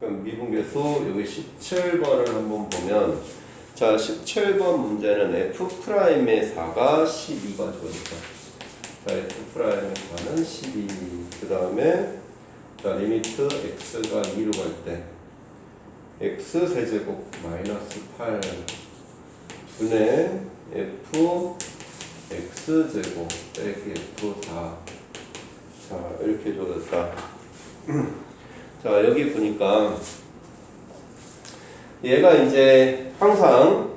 미분계수 여기 17번을 한번 보면 자 17번 문제는 f 프라임의 4가 12가 주어졌다. 자 f 프라임의 4는 12. 그 다음에 자 리미트 x가 2로 갈 때 x 세제곱 마이너스 8 분의 f x 제곱 빼기 f 4. 자 이렇게 주어졌다. 자 여기 보니까 얘가 이제 항상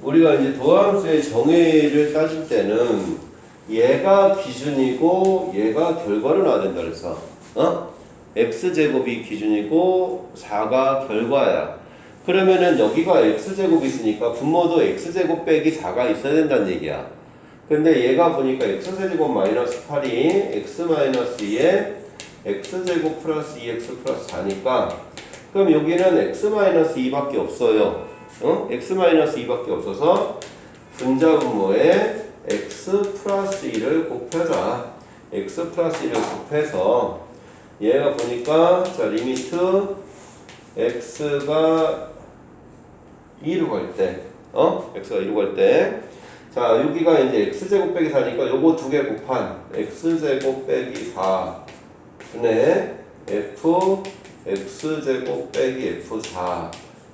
우리가 이제 도함수의 정의를 따질 때는 얘가 기준이고 얘가 결과로 나와야 된다 그래서 어? x제곱이 기준이고 4가 결과야 그러면은 여기가 x제곱이 있으니까 분모도 x제곱 빼기 4가 있어야 된다는 얘기야 근데 얘가 보니까 x제곱 마이너스 8이 x 마이너스 2에 x제곱 플러스 2x 플러스 4니까 그럼 여기는 x 마이너스 2밖에 없어요. 어? x 마이너스 2밖에 없어서 분자분모에 x 플러스 2를 곱해라. x 플러스 1을 곱해서 얘가 보니까 자 리미트 x가 2로 갈 때, 어? x가 2로 갈 때, 자 여기가 이제 x제곱 빼기 4니까 요거 두 개 곱한 x제곱 빼기 4 분의 f x제곱 빼기 f4.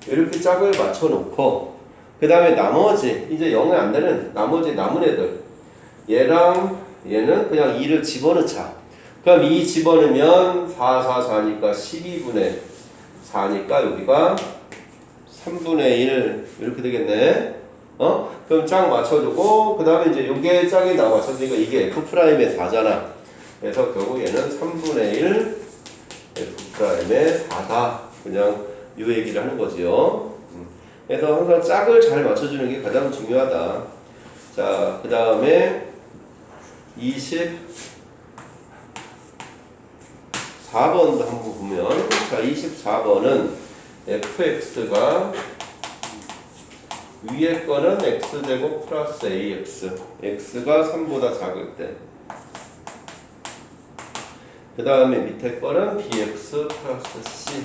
이렇게 짝을 맞춰 놓고 그 다음에 나머지 이제 0이 안 되는 나머지 남은 애들. 얘랑 얘는 그냥 2를 집어넣자. 그럼 2 집어넣으면 4 4 4니까 12분의 4니까 여기가 3분의 1 이렇게 되겠네. 어? 그럼 짝 맞춰주고 그 다음에 이제 요게 짝이 나 맞춰주니까 이게 f 프라임의 4잖아 그래서 결국 얘는 3분의 1 F'의 4다. 그냥 이 얘기를 하는 거지요. 음. 그래서 항상 짝을 잘 맞춰주는 게 가장 중요하다. 자, 그 다음에 24번도 한번 보면, 자, 24번은 fx가 위에 거는 x제곱 플러스 ax, x가 3보다 작을 때, 그 다음에 밑에 거는 bx 플러스 c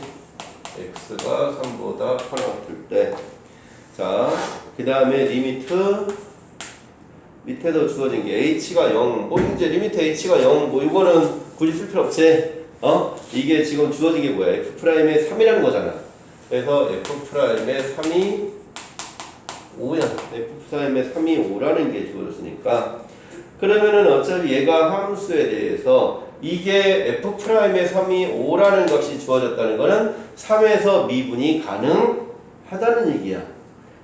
x가 3보다 커 때. 자, 그 다음에 리미트 밑에도 주어진 게 h가 0. 뭐 이제 리미트 h가 0. 뭐 이거는 굳이 쓸 필요 없지. 어? 이게 지금 주어진 게 뭐야? f 프라임의 3이라는 거잖아. 그래서 f 프라임의 3이 5야. f 프라임의 3이 5라는 게 주어졌으니까. 그러면은 어차피 얘가 함수에 대해서 이게 f 프라임의 3이 5라는 것이 주어졌다는 것은 3에서 미분이 가능하다는 얘기야.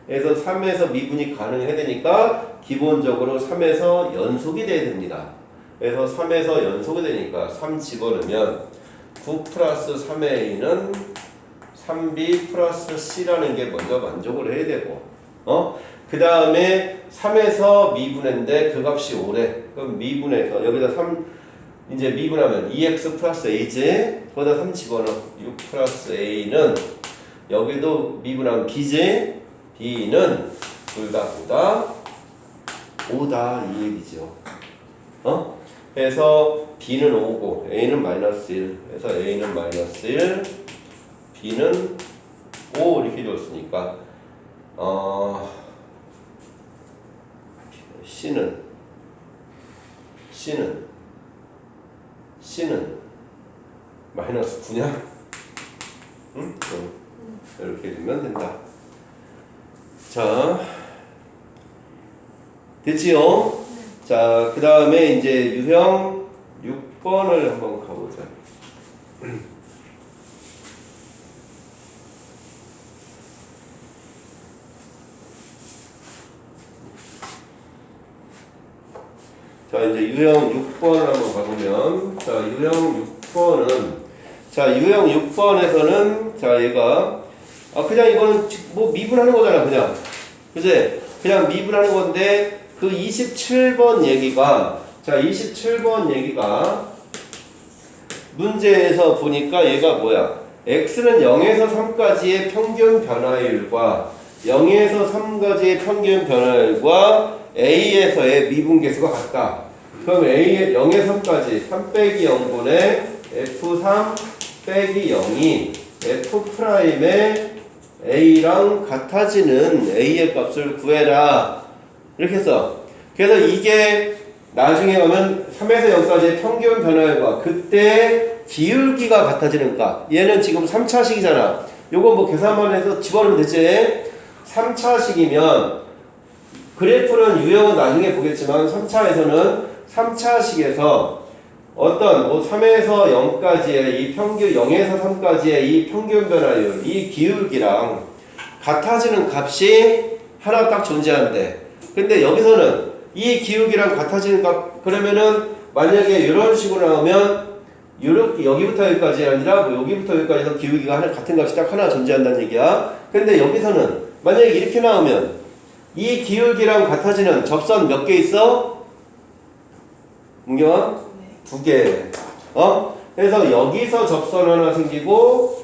그래서 3에서 미분이 가능해야 되니까 기본적으로 3에서 연속이 돼야 됩니다. 그래서 3에서 연속이 되니까 3 집어넣으면 9 플러스 3의 a는 3b 플러스 c라는 게 먼저 만족을 해야 되고 어? 그 다음에 3에서 미분인데 그 값이 5래. 그럼 미분해서 여기다 3 이제 미분하면 2x 플러스 a지 거기다 3 집어넣어 6 플러스 a는 여기도 미분하면 b지 b는 둘 다 보다. 5다 이 얘기죠. 어? 그래서 b는 5고 a는 마이너스 1 그래서 a는 마이너스 1 b는 5 이렇게 줬으니까 어 c는 c는 C는 마이너스 9냐? 응? 응. 이렇게 되면 된다. 자, 됐지요? 자, 그 다음에 이제 유형 6번을 한번 가보자. 자 이제 유형 6번을 한번 가보면 자 유형 6번은 자 유형 6번에서는 자 얘가 아 그냥 이거는 뭐 미분하는 거잖아 그냥. 그지? 그냥 미분하는 건데 그 27번 얘기가 자 27번 얘기가 문제에서 보니까 얘가 뭐야? X는 0에서 3까지의 평균 변화율과 0에서 3까지의 평균 변화율과 a에서의 미분계수가 같다. 그럼 a 0에 3까지 3 빼기 0분의 f3 빼기 0이 f 프라임의 a랑 같아지는 a의 값을 구해라. 이렇게 했어. 그래서 이게 나중에 가면 3에서 0까지의 평균 변화율과 그때 기울기가 같아지는 값. 얘는 지금 3차식이잖아. 요거 뭐 계산만 해서 집어넣으면 되지. 3차식이면 그래프는 유형은 나중에 보겠지만 3차에서는 3차식에서 어떤 뭐 3에서 0까지의 이 평균 0에서 3까지의 이 평균 변화율, 이 기울기랑 같아지는 값이 하나 딱 존재한대. 근데 여기서는 이 기울기랑 같아지는 값 그러면은 만약에 이런 식으로 나오면 요렇게 여기부터 여기까지 아니라 뭐 여기부터 여기까지서 기울기가 하나 같은 값이 딱 하나 존재한다는 얘기야. 근데 여기서는 만약에 이렇게 나오면 이 기울기랑 같아지는 접선 몇 개 있어? 문경아? 두 개. 어? 그래서 여기서 접선 하나 생기고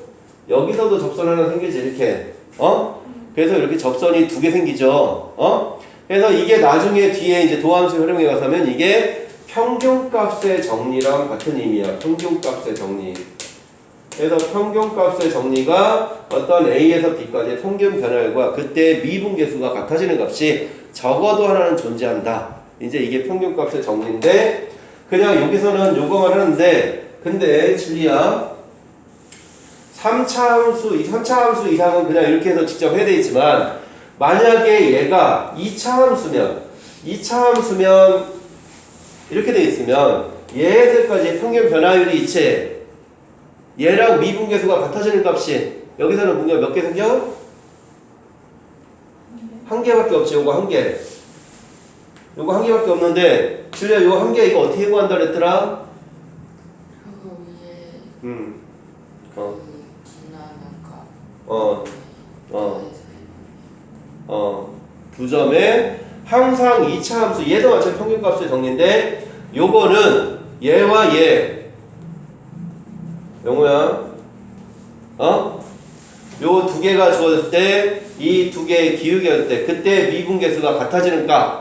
여기서도 접선 하나 생기지 이렇게. 어? 그래서 이렇게 접선이 두 개 생기죠. 어? 그래서 이게 나중에 뒤에 이제 도함수 활용해 가서면 이게 평균값의 정리랑 같은 의미야. 평균값의 정리. 그래서 평균값의 정리가 어떤 A에서 B까지의 평균 변화율과 그때 미분계수가 같아지는 값이 적어도 하나는 존재한다. 이제 이게 평균값의 정리인데 그냥 여기서는 요거만 하는데 근데 진리야 3차 함수, 이 3차 함수 이상은 그냥 이렇게 해서 직접 해야 되지만 만약에 얘가 2차 함수면 2차 함수면 이렇게 돼 있으면 얘들까지 평균 변화율이 이체 얘랑 미분계수가 같아지는 값이 여기서는 분명 몇개 생겨? 한 개밖에 없지 요거 한 개. 요거 한 개밖에 없는데 실례 요거 한 개 이거 어떻게 구한다 그랬더라? 그거 위에 음. 어. 그 지나는 값. 어. 어. 어. 두 점에 항상 2차 함수 얘도 마찬가지 평균값의 정리인데 요거는 얘와 얘 영호야 어? 요 두 개가 주어졌을 때 이 두 개의 기울기가 때 그때 미분계수가 같아지는 값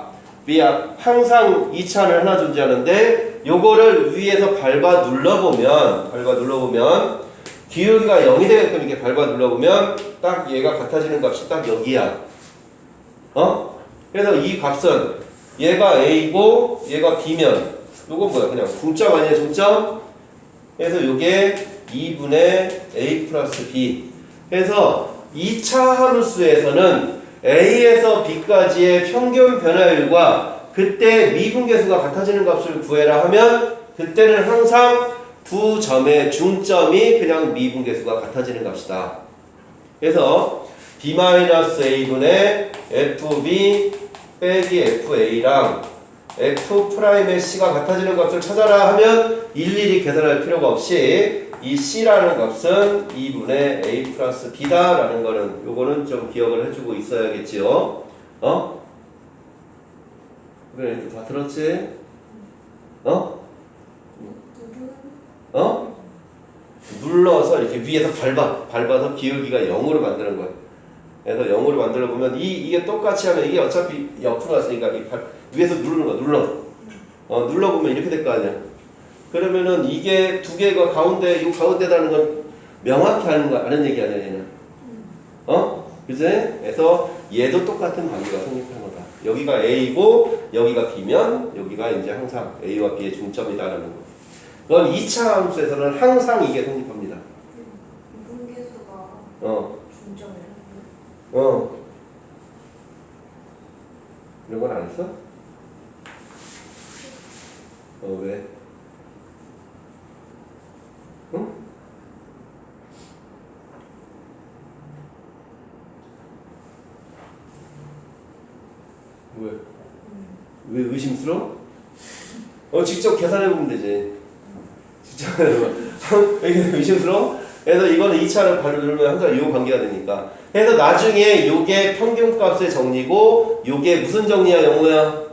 위야 항상 2차는 하나 존재하는데 요거를 위에서 밟아 눌러보면 밟아 눌러보면 기울기가 0이 되게끔 이렇게 밟아 눌러보면 딱 얘가 같아지는 값이 딱 여기야 어? 그래서 이 값은 얘가 A고 얘가 B면 요건 뭐야 그냥 중점 아니야 중점? 그래서 요게 2분의 A 플러스 B 그래서 2차 함수에서는 A에서 B까지의 평균 변화율과 그때 미분계수가 같아지는 값을 구해라 하면 그때는 항상 두 점의 중점이 그냥 미분계수가 같아지는 값이다. 그래서 B-A분의 FB 빼기 FA랑 F 프라임의 C가 같아지는 값을 찾아라 하면 일일이 계산할 필요가 없이 이 C라는 값은 2분의 A 플러스 B다라는 거는 요거는 좀 기억을 해주고 있어야겠지요. 어? 그래, 다 들었지? 어? 어? 눌러서 이렇게 위에서 밟아, 밟아서 기울기가 0으로 만드는 거야. 그래서 0으로 만들어 보면 이 이게 똑같이 하면 이게 어차피 옆으로 왔으니까 이 발, 위에서 누르는 거 눌러. 어 눌러 보면 이렇게 될 거 아니야. 그러면은 이게 두 개가 가운데 이 가운데라는 건 명확히 하는 거 아는 얘기 아니야 얘는. 어? 그제? 그래서 얘도 똑같은 관계가 성립하는 거다. 여기가 A고 여기가 B면 여기가 이제 항상 A와 B의 중점이다라는 거. 그건 2차 함수에서는 항상 이게 성립합니다. 분계수가 어. 중점이에요. 어. 이런 건 안 했어? 어, 왜? 왜 의심스러워? 어, 직접 계산해 보면 되지. 직접 해보면. 이게 의심스러워? 그래서 이거는 2차를 바로 누르면 항상 요 관계가 되니까. 그래서 나중에 요게 평균값의 정리고 요게 무슨 정리야 영호야?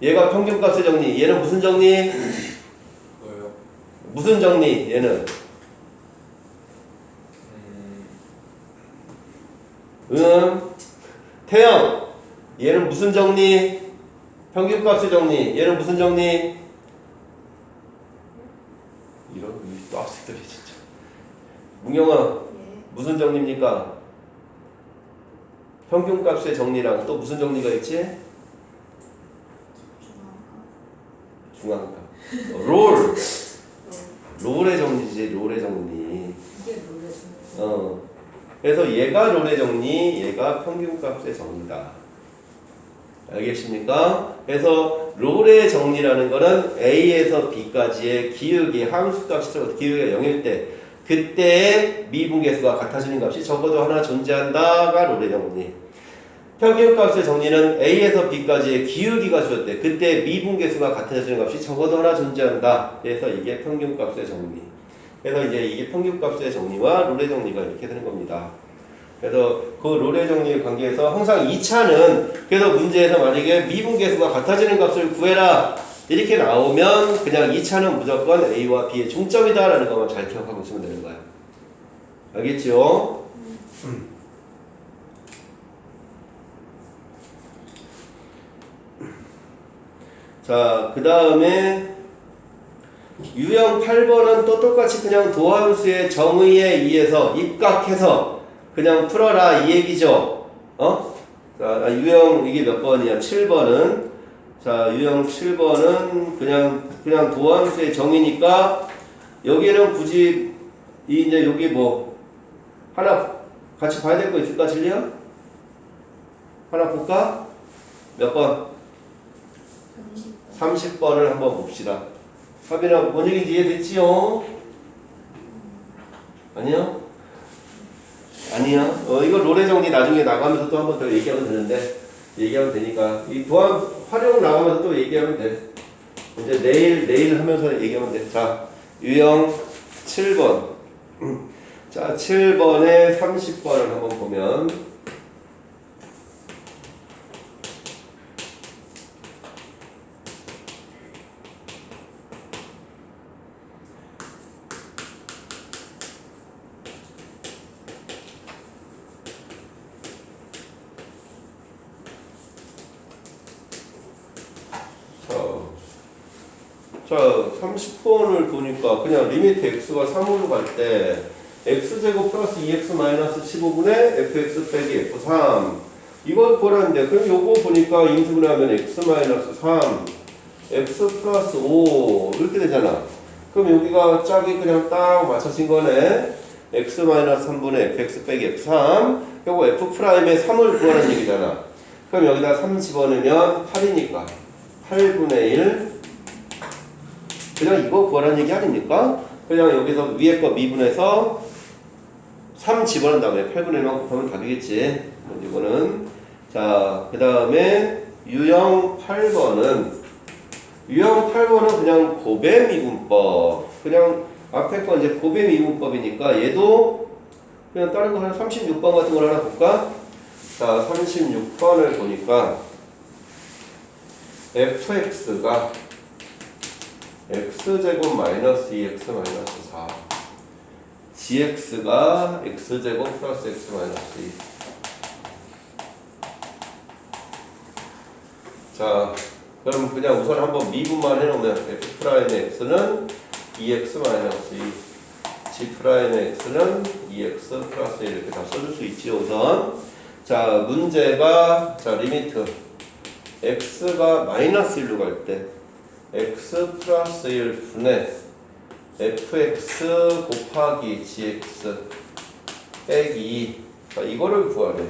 얘가 평균값의 정리. 얘는 무슨 정리? 뭐요? 무슨 정리? 얘는 음, 응. 태영. 얘는 무슨 정리? 평균값의 정리. 얘는 무슨 정리? 이런 또 학생들이 진짜. 문경아 예. 무슨 정리입니까? 평균값의 정리랑 또 무슨 정리가 있지? 중앙. 중앙값. 어, 롤. 롤의 정리지 롤의 정리. 어. 그래서 얘가 롤의 정리, 얘가 평균값의 정리다. 알겠습니까? 그래서 롤의 정리라는 거는 A에서 B까지의 기울기, 함수값이 기울기가 0일 때 그때의 미분계수가 같아지는 값이 적어도 하나 존재한다가 롤의 정리. 평균값의 정리는 A에서 B까지의 기울기가 주었대. 그때 미분계수가 같아지는 값이 적어도 하나 존재한다. 그래서 이게 평균값의 정리. 그래서 이제 이게 평균값의 정리와 롤의 정리가 이렇게 되는 겁니다. 그래서 그 롤의 정리 관계에서 항상 2차는 그래서 문제에서 만약에 미분계수가 같아지는 값을 구해라 이렇게 나오면 그냥 2차는 무조건 A와 B의 중점이다라는 것만 잘 기억하고 있으면 되는 거야. 알겠죠? 자, 그 다음에 유형 8번은 또 똑같이 그냥 도함수의 정의에 의해서 입각해서 그냥 풀어라 이 얘기죠. 어? 자, 아, 유형 이게 몇 번이야? 7번은 자, 유형 7번은 그냥 그냥 도함수의 정의니까 여기는 굳이 이 이제 여기 뭐 하나 같이 봐야 될 거 있을까, 진리야? 하나 볼까? 몇 번? 30. 30번을 한번 봅시다. 하빈아, 뭔 얘기인지 이해됐지요? 아니요? 아니야. 어, 이거 롤의 정리 나중에 나가면서 또 한 번 더 얘기하면 되는데, 얘기하면 되니까. 이 도안 활용 나가면서 또 얘기하면 돼. 이제 내일, 내일 하면서 얘기하면 돼. 자, 유형 7번. 자, 7번에 30번을 한번 보면, 자, 자 30번을 보니까 그냥 리미트 x가 3으로 갈 때 x제곱 플러스 2x 마이너스 15분의 fx 빼기 f3 이걸 보라는데 그럼 요거 보니까 인수분해 하면 x 마이너스 3 x 플러스 5 이렇게 되잖아. 그럼 여기가 짝이 그냥 딱 맞춰진 거네. x 마이너스 3분의 fx 빼기 f3 요거 f 프라임의 3을 구하는 얘기잖아. 그럼 여기다 3 집어넣으면 8이니까 8분의 1 그냥 이거 구하라는 얘기 아닙니까? 그냥 여기서 위에 거 미분해서 3 집어넣은 다음에 8분의 1만 곱하면 답이겠지 이거는 자 그 다음에 유형 8번은 유형 8번은 그냥 고배 미분법 그냥 앞에 거 이제 고배 미분법이니까 얘도 그냥 다른 거한 36번 같은 걸 하나 볼까? 자 36번을 보니까 fx가 x제곱 마이너스 2x 마이너스 4 gx가 x제곱 플러스 x 마이너스 2 자, 그럼 그냥 우선 한번 미분만 해놓으면 f 프라임의 x는 2x 마이너스 2 g 프라임의 x는 2x 플러스 1 이렇게 다 써줄 수 있지 우선? 자 문제가 자 리미트. x가 마이너스 1로 갈때 x 플러스 1 분의 fx 곱하기 gx 빼기 2 자, 이거를 구하래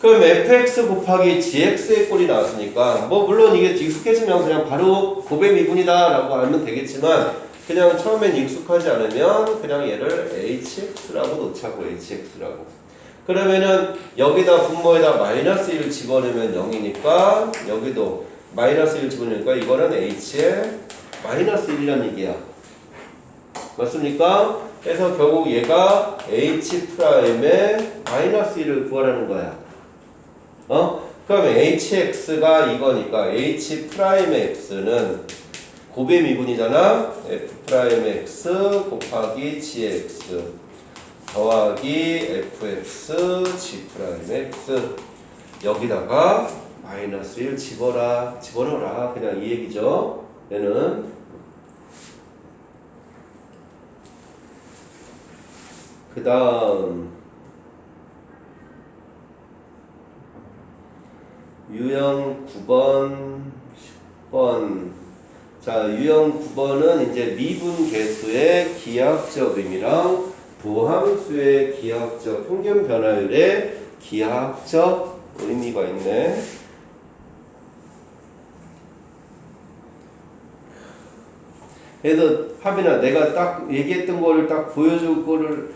그럼 fx 곱하기 gx의 꼴이 나왔으니까 뭐 물론 이게 익숙해지면 그냥 바로 고배 미분이다 라고 알면 되겠지만 그냥 처음엔 익숙하지 않으면 그냥 얘를 hx라고 놓자고 hx라고. 그러면은 여기다 분모에다 마이너스 1 집어넣으면 0이니까 여기도 마이너스 1 집어넣으니까 이거는 h의 마이너스 1이라는 얘기야 맞습니까? 그래서 결국 얘가 h 프라임의 마이너스 1을 구하라는 거야 어? 그럼 hx가 이거니까 h 프라임의 x는 고배 미분이잖아. f 프라임의 x 곱하기 gx 더하기 fx g 프라임의 x 여기다가 마이너스 1 집어라 집어넣어라. 그냥 이 얘기죠. 얘는 그 다음 유형 9번 10번. 자 유형 9번은 이제 미분 계수의 기하학적 의미랑 부함수의 기하학적 평균 변화율의 기하학적 의미가 있네 그래서 하빈아 내가 딱 얘기했던 거를 딱 보여줄 거를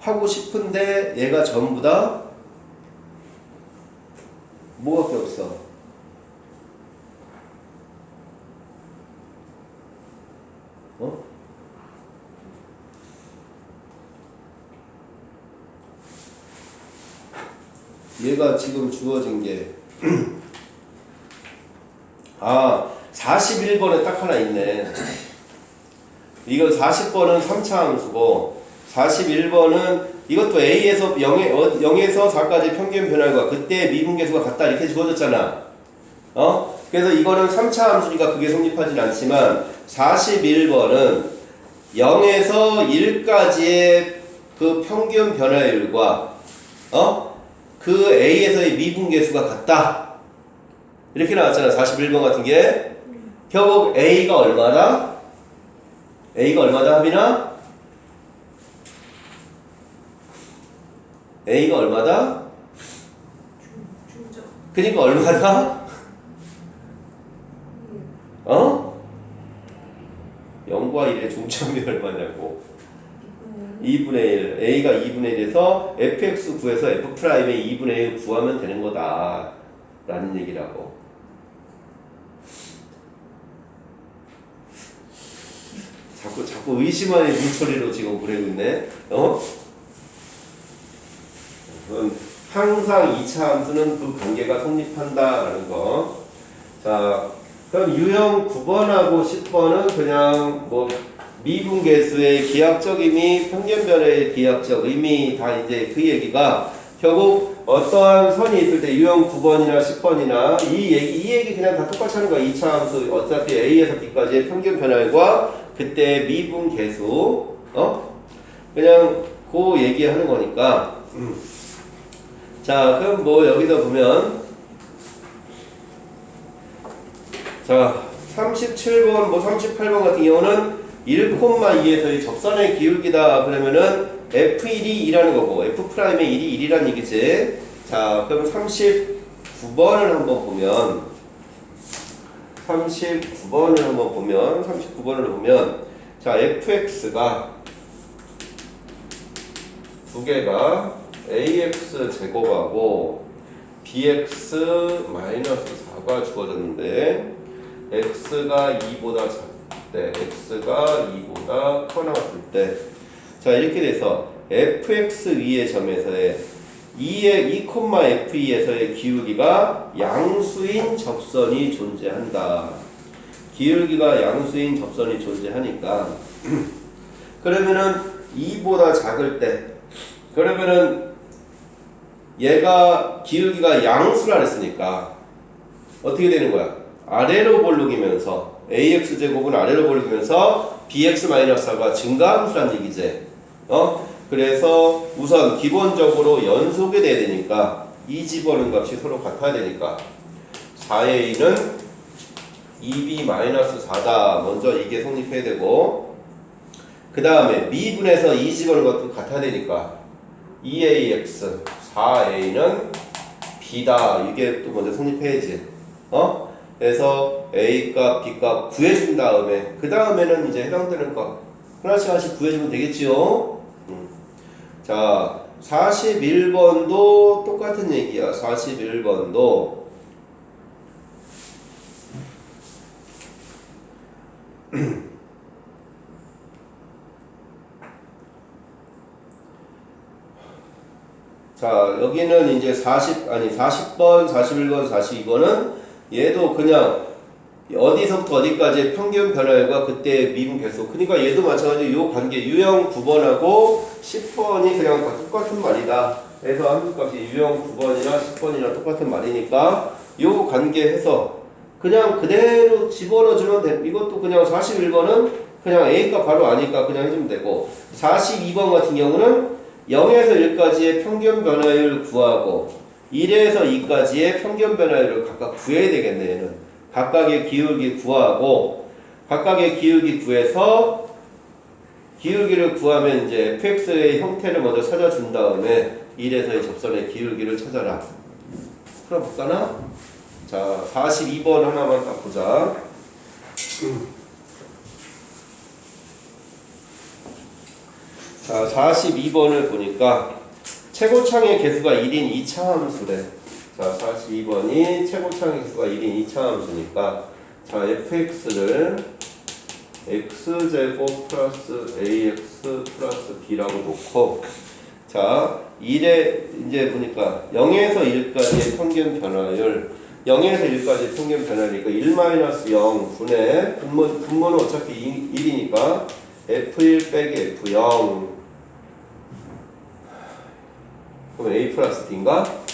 하고 싶은데 얘가 전부 다 뭐밖에 없어 어? 얘가 지금 주어진 게 아, 41번에 딱 하나 있네. 이거 40번은 3차 함수고 41번은 이것도 A에서 0에, 어, 0에서 4까지 평균 변화과 그때 미분계수가 같다 이렇게 주어졌잖아. 어? 그래서 이거는 3차 함수니까 그게 성립하진 않지만 41번은 0에서 1까지의 그 평균 변화율과 어? 그 A에서의 미분계수가 같다. 이렇게 나왔잖아. 41번 같은 게. 결국 A가 얼마다? A가 얼마다 하빈아? A가 얼마다? 그니까 얼마다? 어? 0과 1의 중점이 얼마냐고 2분의 1 A가 2분의 1에서 fx 구해서 f 프라임의 2분의 1 구하면 되는 거다 라는 얘기라고 자꾸 자꾸 의심하는 눈소리로 지금 보내고 있네 어? 항상 2차 함수는 그 관계가 성립한다라는 거. 자, 그럼 유형 9번하고 10번은 그냥 뭐 미분계수의 기하학적 의미, 평균변의 기하학적 의미 다 이제 그 얘기가 결국 어떠한 선이 있을 때 유형 9번이나 10번이나 이 얘기, 이 얘기 그냥 다 똑같이 하는 거야. 2차 함수 어차피 A에서 B까지의 평균 변화과 그때 미분 계수 어? 그냥 그 얘기하는 거니까 자, 그럼 뭐 여기다 보면 자, 37번 뭐 38번 같은 경우는 1,2에서의 접선의 기울기다 그러면은 F1이 2라는 거고 F 프라임의 1이 1이란 얘기지. 자, 그럼 39번을 한번 보면 39번을 한번 보면 39번을 보면 자, fx가 두 개가 ax 제곱하고 bx 마이너스 4가 주어졌는데 x가 2보다 작을 때 x가 2보다 커 나왔을 때 자 이렇게 돼서 fx 위의 점에서의 2의 2,f2에서의 기울기가 양수인 접선이 존재한다. 기울기가 양수인 접선이 존재하니까 그러면은 2보다 작을 때 그러면은 얘가 기울기가 양수라 그랬으니까 어떻게 되는 거야? 아래로 볼록이면서 ax 제곱은 아래로 볼록이면서 bx-4가 증가함수란 얘기지. 어? 그래서 우선 기본적으로 연속이 돼야 되니까 이 집어넣은 값이 서로 같아야 되니까 4의 2는 2b-4다. 먼저 이게 성립해야 되고 그 다음에 미분에서 2 집어넣은 것도 같아야 되니까 2ax 4a는 b다. 이게 또 먼저 성립해야지. 어? 그래서 a 값, b 값 구해준 다음에 그 다음에는 이제 해당되는 거 하나씩 하나씩 구해주면 되겠지요. 음. 자, 41번도 똑같은 얘기야. 41번도 자, 여기는 이제 40 아니 40번, 41번, 42번은 얘도 그냥 어디서부터 어디까지의 평균 변화율과 그때 미분 계수. 그러니까 얘도 마찬가지로 요 관계 유형 9번하고 10번이 그냥 다 똑같은 말이다. 그래서 함수값이 유형 9번이나 10번이나 똑같은 말이니까 요 관계해서 그냥 그대로 집어넣어주면 돼. 이것도 그냥 41번은 그냥 A가 바로 아니까 그냥 해주면 되고 42번 같은 경우는 0에서 1까지의 평균 변화율 구하고 1에서 2까지의 평균 변화율을 각각 구해야 되겠네 얘는 각각의 기울기 구하고 각각의 기울기 구해서 기울기를 구하면 이제 fx의 형태를 먼저 찾아준 다음에 1에서의 접선의 기울기를 찾아라 풀어볼까나? 자 42번 하나만 딱 보자 자, 42번을 보니까 최고창의 개수가 1인 2차 함수래. 자, 42번이 최고창의 개수가 1인 2차 함수니까 자, fx를 x제곱 플러스 ax 플러스 b라고 놓고 자, 1에 이제 보니까 0에서 1까지의 평균 변화율 0에서 1까지 평균 변화니까 1-0 분의 분모, 분모는 어차피 1이니까 F1 빼기 F0 그럼 A 플러스 D인가?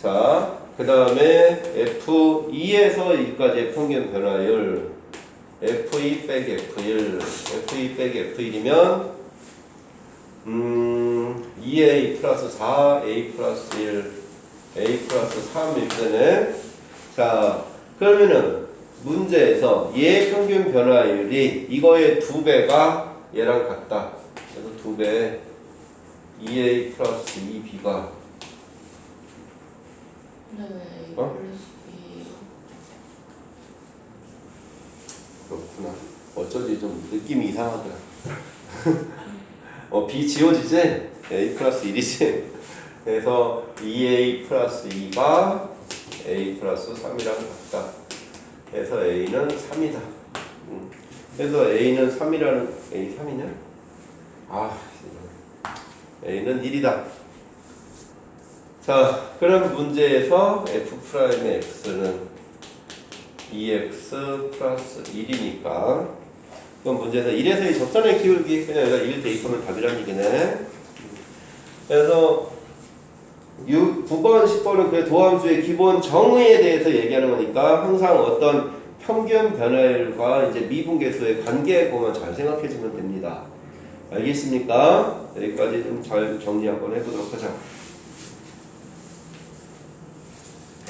자, 그 다음에 F2에서 1까지의 평균 변화율 F2 빼기 F1 F2 빼기 F1이면 음, 2A 플러스 4 A 플러스 1 A 플러스 3일 때는 자, 그러면은 문제에서 얘 평균 변화율이 이거의 두 배가 얘랑 같다. 그래서 두 배. 2a 플러스 2b가 A 어? B 그렇구나. 어쩐지 좀 느낌이 이상하더라. 어, b 지워지지? a 플러스 1이지? 그래서 2a 플러스 2가 a 플러스 3이랑 같다. 그래서 a는 3이다. 음. 그래서 a는 3이라는 a 3이냐? 아, a는 1이다. 자, 그럼 문제에서 f 프라임의 x는 2x 플러스 1이니까 그럼 문제에서 1에서 이 접선의 기울기 그냥 여기다 1 대입하면 답이란 얘기네. 그래서 6, 9번, 10번은 그 도함수의 기본 정의에 대해서 얘기하는 거니까 항상 어떤 평균 변화율과 이제 미분계수의 관계 보면 잘 생각해 주면 됩니다. 알겠습니까? 여기까지 좀 잘 정리 한번 해보도록 하자.